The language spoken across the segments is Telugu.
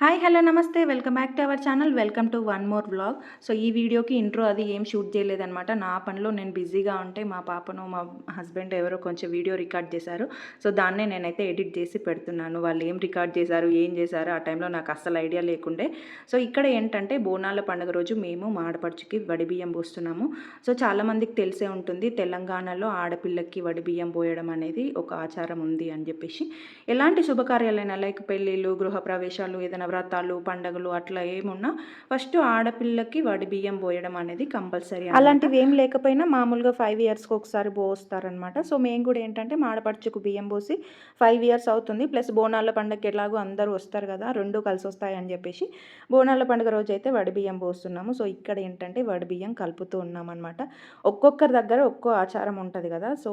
Hi hello namaste. Welcome back to our channel welcome to one more vlog so ఈ వీడియోకి ఇంట్రో అది ఏం షూట్ చేయలేదనమాట నా పనిలో నేను బిజీగా ఉంటే మా పాపను మా హస్బెండ్ ఎవరో కొంచెం వీడియో రికార్డ్ చేశారు. సో దాన్నే నేనైతే ఎడిట్ చేసి పెడుతున్నాను. వాళ్ళు ఏం రికార్డ్ చేశారు ఏం చేశారు ఆ టైంలో నాకు అస్సలు ఐడియా లేకుండే. సో ఇక్కడ ఏంటంటే బోనాల పండుగ రోజు మేము మాడపడుచుకి వడిబియ్యం పోస్తున్నాము. సో చాలామందికి తెలిసే ఉంటుంది తెలంగాణలో ఆడపిల్లకి వడిబియ్యం పోయడం అనేది ఒక ఆచారం ఉంది అని చెప్పేసి. ఎలాంటి శుభకార్యాలైనా లైక్ పెళ్ళిళ్ళు గృహప్రవేశాలు ఏదైనా వ్రతాలు పండగలు అట్లా ఏమున్నా ఫస్ట్ ఆడపిల్లకి వడి బియ్యం పోయడం అనేది కంపల్సరీ అలాంటివి ఏం లేకపోయినా మామూలుగా ఫైవ్ ఇయర్స్కి ఒకసారి పోస్తారనమాట సో మేము కూడా ఏంటంటే మాడపడుచుకు బియ్యం పోసి ఫైవ్ ఇయర్స్ అవుతుంది. ప్లస్ బోనాల పండగకి ఎలాగో అందరూ వస్తారు కదా రెండు కలిసి వస్తాయని అని చెప్పేసి బోనాల పండుగ రోజు అయితే వడి బియ్యం పోస్తున్నాము. సో ఇక్కడ ఏంటంటే వడి బియ్యం కలుపుతూ ఉన్నాం అనమాట ఒక్కొక్కరి దగ్గర ఒక్కో ఆచారం ఉంటుంది కదా. సో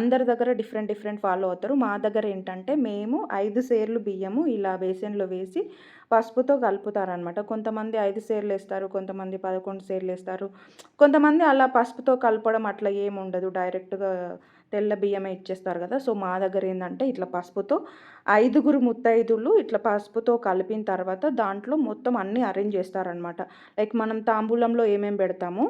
అందరి దగ్గర డిఫరెంట్ డిఫరెంట్ ఫాలో అవుతారు. మా దగ్గర ఏంటంటే మేము ఐదు సేర్లు బియ్యము ఇలా బేసన్లో వేసి పసుపుతో కలుపుతారనమాట కొంతమంది ఐదు సేర్లు వేస్తారు కొంతమంది పదకొండు సేర్లు వేస్తారు. కొంతమంది అలా పసుపుతో కలపడం అట్లా ఏమి ఉండదు డైరెక్ట్గా తెల్ల బియ్యమే ఇచ్చేస్తారు కదా. సో మా దగ్గర ఏంటంటే ఇట్లా పసుపుతో ఐదుగురు ముత్తైదులు ఇట్లా పసుపుతో కలిపిన తర్వాత దాంట్లో మొత్తం అన్నీ అరేంజ్ చేస్తారనమాట లైక్ మనం తాంబూలంలో ఏమేమి పెడతామో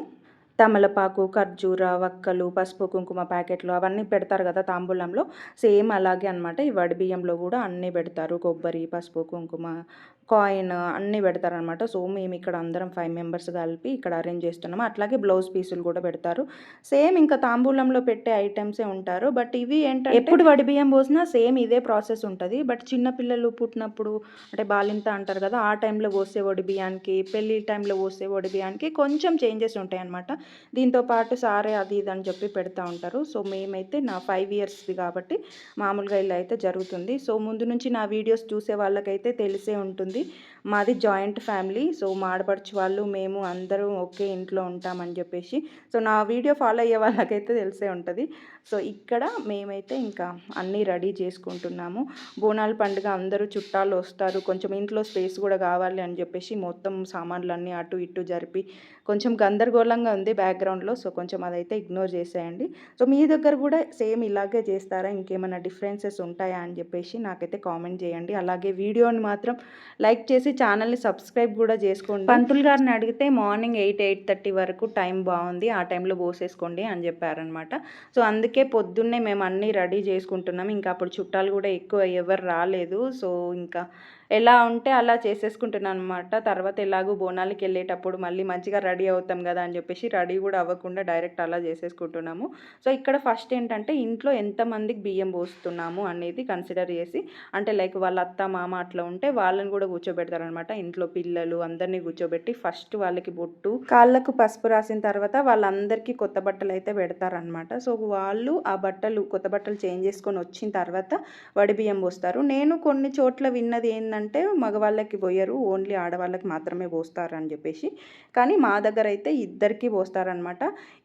తమలపాకు ఖర్జూర వక్కలు పసుపు కుంకుమ ప్యాకెట్లు అవన్నీ పెడతారు కదా తాంబూలంలో. సేమ్ అలాగే అనమాట ఈ వడి బియ్యంలో కూడా అన్నీ పెడతారు. కొబ్బరి పసుపు కుంకుమ కాయిన్ అన్నీ పెడతారనమాట సో మేము ఇక్కడ అందరం ఫైవ్ మెంబర్స్ కలిపి ఇక్కడ అరేంజ్ చేస్తున్నాము. అట్లాగే బ్లౌజ్ పీసులు కూడా పెడతారు. సేమ్ ఇంకా తాంబూలంలో పెట్టే ఐటమ్సే ఉంటారు. బట్ ఇవి ఏంటంటే ఎప్పుడు వడి బియ్యం పోసినా సేమ్ ఇదే ప్రాసెస్ ఉంటుంది. బట్ చిన్నపిల్లలు పుట్టినప్పుడు అంటే బాలింత అంటారు కదా ఆ టైంలో పోసే వడి బియ్యానికి పెళ్ళి టైంలో పోసే వడి బియ్యానికి కొంచెం చేంజెస్ ఉంటాయి అనమాట దీంతో పాటు సారే అది ఇది అని చెప్పి పెడతా ఉంటారు. సో మేమైతే నా ఫైవ్ ఇయర్స్ది కాబట్టి మామూలుగా ఇలా అయితే జరుగుతుంది. సో ముందు నుంచి నా వీడియోస్ చూసే వాళ్ళకైతే తెలిసే ఉంటుంది. మాది జాయింట్ ఫ్యామిలీ సో మాడపడుచు వాళ్ళు మేము అందరూ ఒకే ఇంట్లో ఉంటామని చెప్పేసి. సో నా వీడియో ఫాలో అయ్యే వాళ్ళకైతే తెలిసే ఉంటుంది. సో ఇక్కడ మేమైతే ఇంకా అన్నీ రెడీ చేసుకుంటున్నాము. బోనాల పండుగ అందరూ చుట్టాలు వస్తారు. కొంచెం ఇంట్లో స్పేస్ కూడా కావాలి అని చెప్పేసి మొత్తం సామాన్లన్నీ అటు ఇటు జరిపి కొంచెం గందరగోళంగా ఉంది. బ్యాక్గ్రౌండ్లో సో కొంచెం అదైతే ఇగ్నోర్ చేసేయండి. సో మీ దగ్గర కూడా సేమ్ ఇలాగే చేస్తారా? ఇంకేమైనా డిఫరెన్సెస్ ఉంటాయా? అని చెప్పేసి నాకైతే కామెంట్ చేయండి. అలాగే వీడియోని మాత్రం లైక్ చేసి ఛానల్ని సబ్స్క్రైబ్ కూడా చేసుకోండి. పంతులు గారిని అడిగితే మార్నింగ్ ఎయిట్ ఎయిట్ థర్టీ వరకు టైం బాగుంది ఆ టైంలో పోసేసుకోండి అని చెప్పారనమాట సో అందుకే పొద్దున్నే మేము అన్నీ రెడీ చేసుకుంటున్నాం. ఇంకా అప్పుడు చుట్టాలు కూడా ఎక్కువ ఎవరు రాలేదు. సో ఇంకా ఎలా ఉంటే అలా చేసేసుకుంటున్నాను అనమాట తర్వాత ఎలాగో బోనాలకి వెళ్ళేటప్పుడు మళ్ళీ మంచిగా రెడీ అవుతాం కదా అని చెప్పేసి రెడీ కూడా అవ్వకుండా డైరెక్ట్ అలా చేసేసుకుంటున్నాము. సో ఇక్కడ ఫస్ట్ ఏంటంటే ఇంట్లో ఎంతమందికి బియ్యం పోస్తున్నాము అనేది కన్సిడర్ చేసి అంటే లైక్ వాళ్ళ అత్త మామ అట్లా ఉంటే వాళ్ళని కూడా కూర్చోబెడతారనమాట ఇంట్లో పిల్లలు అందరినీ కూర్చోబెట్టి ఫస్ట్ వాళ్ళకి బొట్టు కాళ్ళకు పసుపు రాసిన తర్వాత వాళ్ళందరికీ కొత్త బట్టలు అయితే పెడతారనమాట సో వాళ్ళు ఆ బట్టలు కొత్త బట్టలు చేంజ్ చేసుకొని వచ్చిన తర్వాత వడి బియ్యం పోస్తారు. నేను కొన్ని చోట్ల విన్నది ఏంటంటే ఏంటంటే మగవాళ్ళకి పోయరు ఓన్లీ ఆడవాళ్ళకి మాత్రమే పోస్తారు అని చెప్పేసి. కానీ మా దగ్గర అయితే ఇద్దరికి పోస్తారనమాట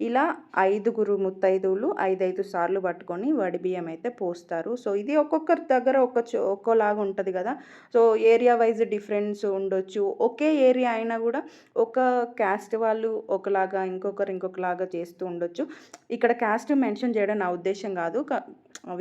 ఇలా ఐదుగురు ముత్తైదువులు ఐదైదు సార్లు పట్టుకొని వడి బియ్యం అయితే పోస్తారు. సో ఇది ఒక్కొక్కరి దగ్గర ఒక ఒక్కోలాగా ఉంటుంది కదా. సో ఏరియా వైజ్ డిఫరెన్స్ ఉండొచ్చు. ఒకే ఏరియా అయినా కూడా ఒక క్యాస్ట్ వాళ్ళు ఒకలాగా ఇంకొకరు ఇంకొకలాగా చేస్తూ ఉండొచ్చు. ఇక్కడ క్యాస్ట్ మెన్షన్ చేయడం నా ఉద్దేశం కాదు.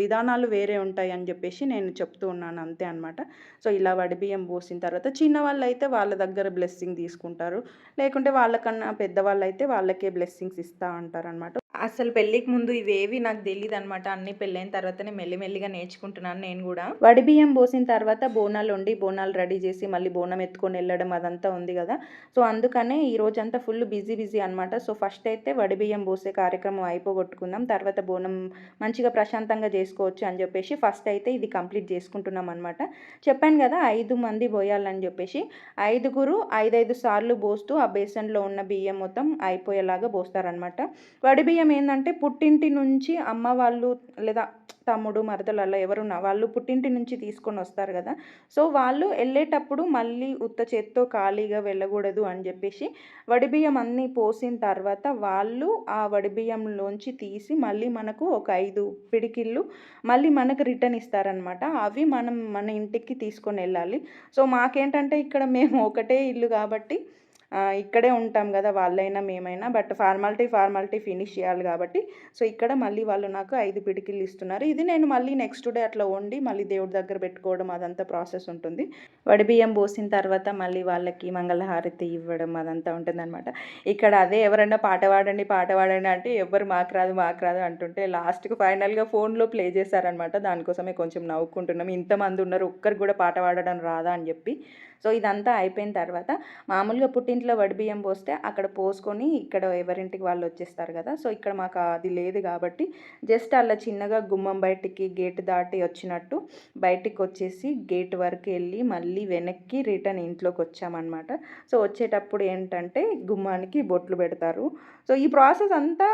విధానాలు వేరే ఉంటాయి అని చెప్పేసి నేను చెప్తూ ఉన్నాను అంతే అనమాట సో ఇలా వడిబియ్యం పోసిన తర్వాత చిన్నవాళ్ళు అయితే వాళ్ళ దగ్గర బ్లెస్సింగ్ తీసుకుంటారు. లేకుంటే వాళ్ళకన్నా పెద్దవాళ్ళు అయితే వాళ్ళకే బ్లెస్సింగ్స్ ఇస్తూ ఉంటారు అనమాట అసలు పెళ్ళికి ముందు ఇవేవి నాకు తెలియదు అనమాట అన్ని పెళ్ళైన తర్వాతనే మెల్లిమెల్లిగా నేర్చుకుంటున్నాను నేను కూడా. వడి బియ్యం పోసిన తర్వాత బోనాలు వండి బోనాలు రెడీ చేసి మళ్ళీ బోనం ఎత్తుకొని వెళ్ళడం అదంతా ఉంది కదా. సో అందుకనే ఈ రోజంతా ఫుల్ బిజీ బిజీ అనమాట సో ఫస్ట్ అయితే వడి బియ్యం పోసే కార్యక్రమం అయిపోగొట్టుకుందాం. తర్వాత బోనం మంచిగా ప్రశాంతంగా చేసుకోవచ్చు అని చెప్పేసి ఫస్ట్ అయితే ఇది కంప్లీట్ చేసుకుంటున్నాం అనమాట చెప్పాను కదా ఐదు మంది పోయాలని చెప్పేసి. ఐదుగురు ఐదైదు సార్లు పోస్తూ ఆ బేసన్లో ఉన్న బియ్యం మొత్తం అయిపోయేలాగా పోస్తారనమాట వడి బియ్యం ఏంటంటే పుట్టింటి నుంచి అమ్మ వాళ్ళు లేదా తమ్ముడు మరదలు అలా ఎవరున్నా వాళ్ళు పుట్టింటి నుంచి తీసుకొని వస్తారు కదా. సో వాళ్ళు వెళ్ళేటప్పుడు మళ్ళీ ఉత్త చేత్తో ఖాళీగా వెళ్ళకూడదు అని చెప్పేసి వడిబియ్యం అన్నీ పోసిన తర్వాత వాళ్ళు ఆ వడిబియ్యంలోంచి తీసి మళ్ళీ మనకు ఒక ఐదు పిడికిళ్ళు మళ్ళీ మనకు రిటర్న్ ఇస్తారనమాట అవి మనం మన ఇంటికి తీసుకొని వెళ్ళాలి. సో మాకేంటంటే ఇక్కడ మేము ఒకటే ఇల్లు కాబట్టి ఇక్కడే ఉంటాం కదా వాళ్ళైనా మేమైనా బట్ ఫార్మాలిటీ ఫార్మాలిటీ ఫినిష్ చేయాలి కాబట్టి. సో ఇక్కడ మళ్ళీ వాళ్ళు నాకు ఐదు పిడికిళ్ళు ఇస్తున్నారు. ఇది నేను మళ్ళీ నెక్స్ట్ డే అట్లా వండి మళ్ళీ దేవుడి దగ్గర పెట్టుకోవడం అదంతా ప్రాసెస్ ఉంటుంది. వడి బియ్యం పోసిన తర్వాత మళ్ళీ వాళ్ళకి మంగళహారతి ఇవ్వడం అదంతా ఉంటుందన్నమాట. ఇక్కడ అదే ఎవరైనా పాట పాడండి పాట పాడండి అంటే ఎవరు మాకు రాదు మాకు రాదు అంటుంటే లాస్ట్కి ఫైనల్గా ఫోన్లో ప్లే చేశారనమాట దానికోసమే కొంచెం నవ్వుకుంటున్నాం. ఇంతమంది ఉన్నారు ఒక్కరికి కూడా పాట పాడడం రాదా అని చెప్పి. సో ఇదంతా అయిపోయిన తర్వాత మామూలుగా పుట్టిన ఇంట్లో వడిబియ్యం పోస్తే అక్కడ పోసుకొని ఇక్కడ ఎవరింటికి వాళ్ళు వచ్చేస్తారు కదా. సో ఇక్కడ మాకు అది లేదు కాబట్టి జస్ట్ అలా చిన్నగా గుమ్మం బయటికి గేట్ దాటి వచ్చినట్టు బయటికి వచ్చేసి గేట్ వరకు వెళ్ళి మళ్ళీ వెనక్కి రిటర్న్ ఇంట్లోకి వచ్చామన్నమాట. సో వచ్చేటప్పుడు ఏంటంటే గుమ్మానికి బొట్లు పెడతారు. సో ఈ ప్రాసెస్ అంతా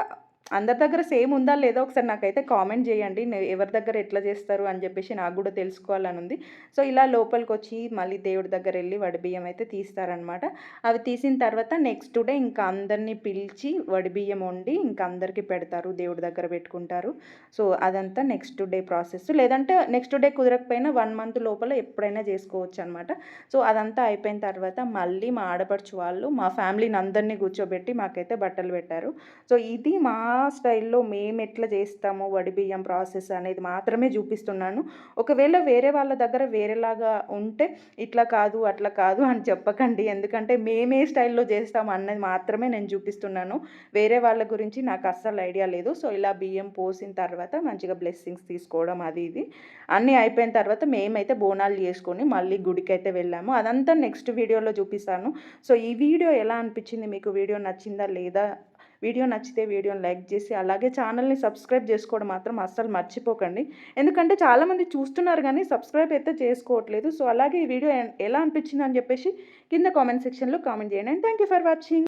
అందరి దగ్గర సేమ్ ఉందా లేదో ఒకసారి నాకైతే కామెంట్ చేయండి. ఎవరి దగ్గర ఎట్లా చేస్తారు అని చెప్పేసి నాకు కూడా తెలుసుకోవాలని ఉంది. సో ఇలా లోపలికి వచ్చి మళ్ళీ దేవుడి దగ్గర వెళ్ళి వడి బియ్యం అయితే తీస్తారనమాట అవి తీసిన తర్వాత నెక్స్ట్ డే ఇంకా అందరినీ పిలిచి వడి బియ్యం వండి ఇంకా అందరికీ పెడతారు. దేవుడి దగ్గర పెట్టుకుంటారు. సో అదంతా నెక్స్ట్ డే ప్రాసెస్. లేదంటే నెక్స్ట్ డే కుదరకపోయినా వన్ మంత్ లోపల ఎప్పుడైనా చేసుకోవచ్చు అనమాట సో అదంతా అయిపోయిన తర్వాత మళ్ళీ మా ఆడపడుచు వాళ్ళు మా ఫ్యామిలీని అందరినీ కూర్చోబెట్టి మాకైతే బట్టలు పెట్టారు. సో ఇది మా స్టైల్లో మేము ఎట్లా చేస్తాము వడి బియ్యం ప్రాసెస్ అనేది మాత్రమే చూపిస్తున్నాను. ఒకవేళ వేరే వాళ్ళ దగ్గర వేరేలాగా ఉంటే ఇట్లా కాదు అట్లా కాదు అని చెప్పకండి. ఎందుకంటే మేమే స్టైల్లో చేస్తాం అన్నది మాత్రమే నేను చూపిస్తున్నాను. వేరే వాళ్ళ గురించి నాకు అస్సలు ఐడియా లేదు. సో ఇలా బియ్యం పోసిన తర్వాత మంచిగా బ్లెస్సింగ్స్ తీసుకోవడం అది ఇది. అన్నీ అయిపోయిన తర్వాత మేమైతే బోనాలు చేసుకొని మళ్ళీ గుడికి అయితే వెళ్ళాము. అదంతా నెక్స్ట్ వీడియోలో చూపిస్తాను. సో ఈ వీడియో ఎలా అనిపించింది? మీకు వీడియో నచ్చిందా లేదా? వీడియో నచ్చితే వీడియోని లైక్ చేసి అలాగే ఛానల్ని సబ్స్క్రైబ్ చేసుకోవడం మాత్రం అస్సలు మర్చిపోకండి. ఎందుకంటే చాలామంది చూస్తున్నారు కానీ సబ్స్క్రైబ్ అయితే చేసుకోవట్లేదు. సో అలాగే ఈ వీడియో ఎలా అనిపించింది అని చెప్పేసి కింద కామెంట్ సెక్షన్లో కామెంట్ చేయండి. And thank you for watching.